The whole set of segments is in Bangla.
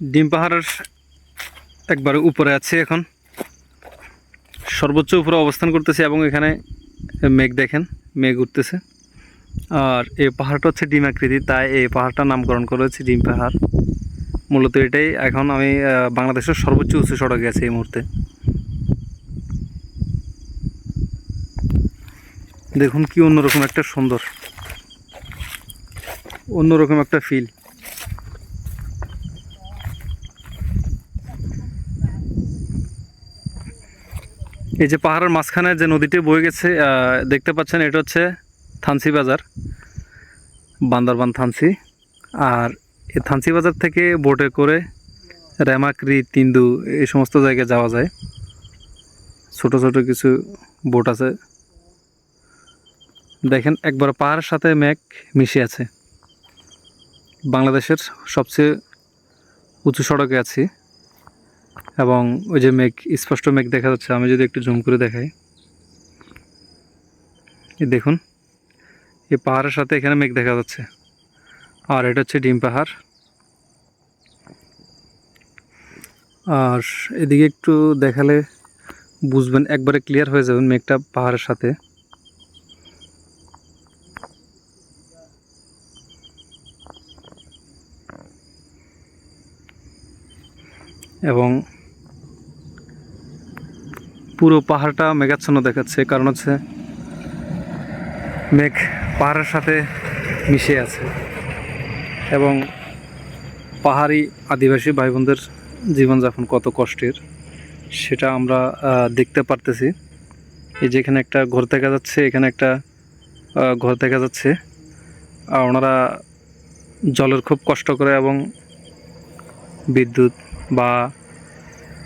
ডিম পাহাড়ের একবারে উপরে আছে এখন। সর্বোচ্চ উপরে অবস্থান করতেছে এবং এখানে মেঘ দেখেন, মেঘ উঠতেছে। আর এই পাহাড়টা হচ্ছে ডিম আকৃতি, তাই এই পাহাড়টার নামকরণ করা হয়েছে ডিম পাহাড়। মূলত এটাই এখন আমি বাংলাদেশের সর্বোচ্চ উঁচু সড়কে আছি এই মুহূর্তে। দেখুন কি অন্যরকম একটা সুন্দর, অন্যরকম একটা ফিল এই যে পাহাড়ের মাঝখানে যে নদীটি বয়ে গেছে দেখতে পাচ্ছেন এটা হচ্ছে থানসি বাজার, বান্দারবান থানসি। আর এই থানসি বাজার থেকে বোটে করে রেমাক্রি তিন্দু এই সমস্ত জায়গায় যাওয়া যায়। ছোট ছোট কিছু বোট আছে। দেখেন, একবার পাহাড়ের সাথে মেঘ মিশে আছে। বাংলাদেশের সবচেয়ে উঁচু সড়কে আছি। এবং ওই যে মেঘ, স্পষ্ট মেঘ দেখা যাচ্ছে। আমি যদি একটু জুম করে দেখাই। দেখুন, এই পাহাড়ের সাথে এখানে মেঘ দেখা যাচ্ছে। আর এটা হচ্ছে ডিম পাহাড়। আর এদিকে একটু দেখালে বুঝবেন, একবারে ক্লিয়ার হয়ে যাবেন মেঘটা পাহাড়ের সাথে। এবং পুরো পাহাড়টা মেঘাচ্ছন্ন দেখাচ্ছে, কারণ হচ্ছে মেঘ পাহাড়ের সাথে মিশে আছে। এবং পাহাড়ি আদিবাসী ভাই বোনদের জীবনযাপন কত কষ্টের, সেটা আমরা দেখতে পারতেছি। এই যে এখানে একটা ঘর দেখা যাচ্ছে, এখানে একটা ঘর দেখা যাচ্ছে। আর ওনারা জলের খুব কষ্ট করে এবং বিদ্যুৎ বা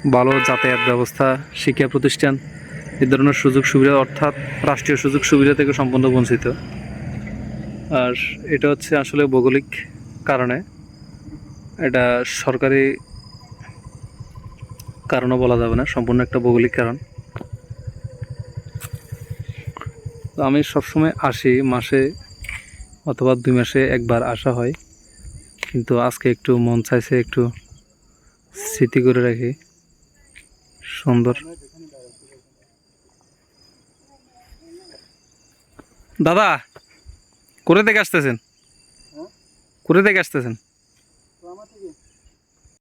ভালো যাতায়াত ব্যবস্থা, শিক্ষা প্রতিষ্ঠান, এ ধরনের সুযোগ সুবিধা অর্থাৎ রাষ্ট্রীয় সুযোগ সুবিধা থেকে সম্পূর্ণ বঞ্চিত। আর এটা হচ্ছে আসলে ভৌগোলিক কারণে। এটা সরকারি কারণও বলা যাবে না, সম্পূর্ণ একটা ভৌগোলিক কারণ। তো আমি সবসময় আসি, মাসে অথবা দুই মাসে একবার আসা হয়। কিন্তু আজকে একটু মন চাইছে একটু স্মৃতি করে রাখি। সুন্দর। দাদা করে থেকে আসতেছেন? করে থেকে আসতেছেন?